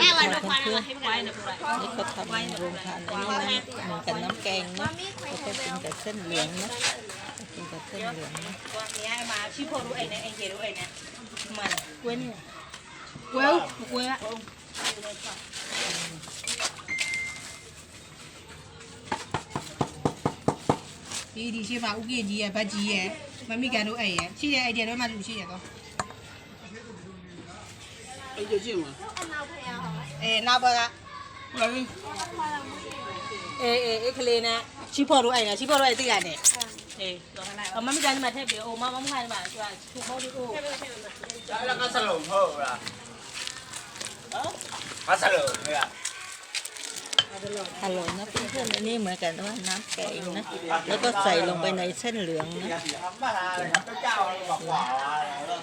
แม่วันละควันละให้ควายนะควายนี่เขาทำโรงทานอันนี้นะเหมือนกับน้ำแกงเนาะแล้วก็กินกับเส้นเหลืองนะกินกับเส้นเหลืองนะเนี่ยมาชิพอรู้ไอ้เนี่ยไอ้เจรู้ไอ้เนี่ยมันกล้วยเนี่ยกล้ วยกล้วยอะဒီဒီရှိပါဥပြေကြီးရဲ့ဗတ်ကြီးရဲ့မမိကန်တို့အဲ့ရဲ့ရှိရဲ့အဲ့ဒီတော့မှလူရှိရတော့ အဲ့ကျချင်းမှာ အဲနောက်ဘက်က ဘာလဲ အေးအေးအေးကလေးနဲ့ชิพอรู้ไอ้เนี่ยชิพอรู้ไอ้ติရတယ်အေးတော့မမကန်မှာထည့်ပြီးအိုမမမခိုင်းမှာသူကသူ့ဘောဒီအို အဲ့ဒါကစလုံးဟုတ်လားဟမ်ကစလုံးလေ อร่อยนะเพื่อนๆอันนี้เหมือนกันว่าน้ำแกงนะแล้วก็ใส่ลงไปในเส้นเหลืองนะ มาเจ้าบอกว่า มี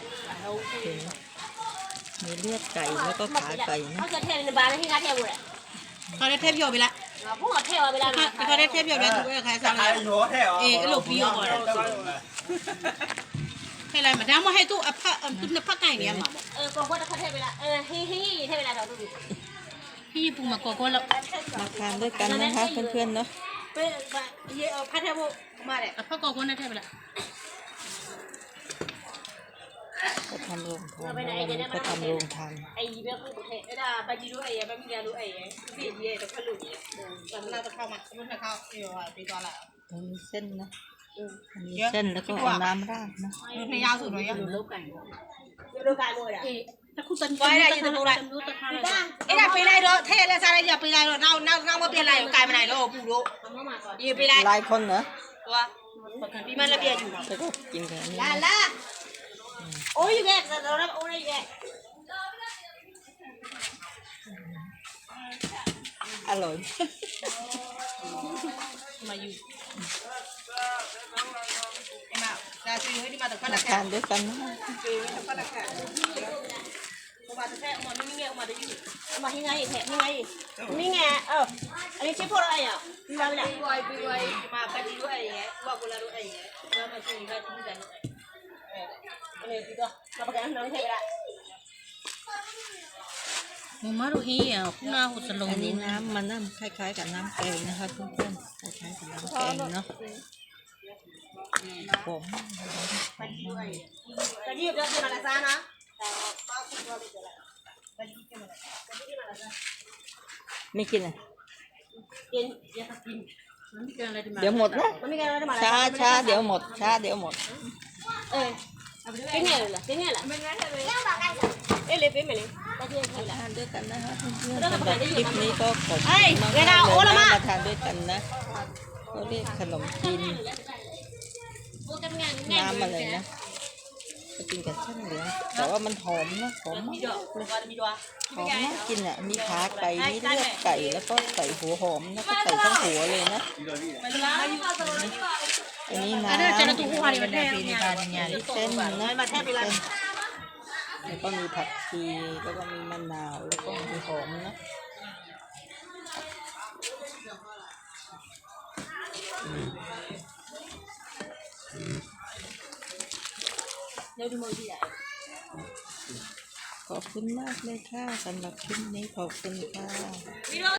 เลือดไก่แล้วก็ขาไก่นะเขาจะเทในบ้าร์ที่เขาเทบุหรี่เขาได้เทปโยไปละพูดเทปไปละเขาได้เทปโยไปละถูกไหมใครสั่งอะไรเออหลบพี่โยก่อนให้อะไรมาดามาให้ตู้อะพระตุ้มนัพระไก่เนี่ยมาเออกองก็เขาเทไปละเออฮิฮิเทปไปละเราดูพี่ปูมากองก็แล้วมาทานด้วยกันนะคะเพื่อนๆเนาะเป็นเยอพัทเทปมาเลยพระกองก็ได้เทไปละ ทำลงทำวันนี้ก็ทำลงทำไอ้เรื่องประเทศดาไปดีด้วยไอ้ไปมีการด้วยไอ้สีเย่แต่ก็หลุดเนี่ยแต่เราจะเข้ามาสมมติถ้าเข้าเออปีตอนละตรงนี้เส้นนะอันนี้เส้นแล้วก็เอาน้ำราดนะในยาวสุดเลยอ่ะดูลูกไก่ดูไก่เลยอ่ะ vậy đây thì tôi lại cái này pin này đó thế là sao đây giờ pin này rồi nào nào nào mà pin này cái mà này nó bù độ gì pin này lại con nữa ตัวมันละเบียดอยู่แล้วกินแค่นี้ละละ Oraya gidelim. Oraya, oraya gidelim. อร่อย มาอยู่เอ็มาจะซื้อให้ดีมาแต่ก็ราคาทานด้วยกันนะซื้อให้แต่ก็ราคามาแต่แค่มาไม่เงี้ยมาแต่อยู่มาที่ไงแถมที่ไงนี่ไงเอออันนี้ชื่อพวกอะไรอะไม่ได้ด้วยด้วยมาไปด้วยอะไรเงี้ยว่ากูละด้วยอะไรเงี้ยแล้วมาช่วยกันที่กัน มันน้ะมมารุฮีอะคุณอาหุสลงอันนี้น้ำมันน้ำคล้ายๆกับน้ำแกงนะคะเพื่อนๆคล้ายๆกับน้ำแกงเนาะผมตะกี้เดือนที่มาละซานะไม่กินอะกินอยากกินไม่เกินอะไรเดี๋ยวหมดนะมัาชาชาเดี๋ยวหมดชาเดี๋ยวหมด เออ ตะกี้กินละทานด้วยกันนะคะเพื่อนๆสำหรับคลิปนี้ก็ขอบคุณเฮ้ยมากๆเวเลลายโอ้ละนะมามาทานด้วยกันนะเขาเรียกขนมจีนน้ำอะไรนะ ไปกินกับเส้นเหลืองแต่ว่ามันหอมนะหอมมากหอมน่ากินอะมีขาไก่มีเลือดไก่แล้วก็ใส่หัวหอมนะก็ใส่ทั้งหัวเลยนะอันนี้นะอันนี้เส้นนะแล้วก็มีผักชีแล้วก็มีมะนาวแล้วก็มีหอมนะ เดี๋ยวดูมือใหญ่ขอบคุณมากเลยค่ะสำหรับคลิปนี้ขอบคุณค่ะ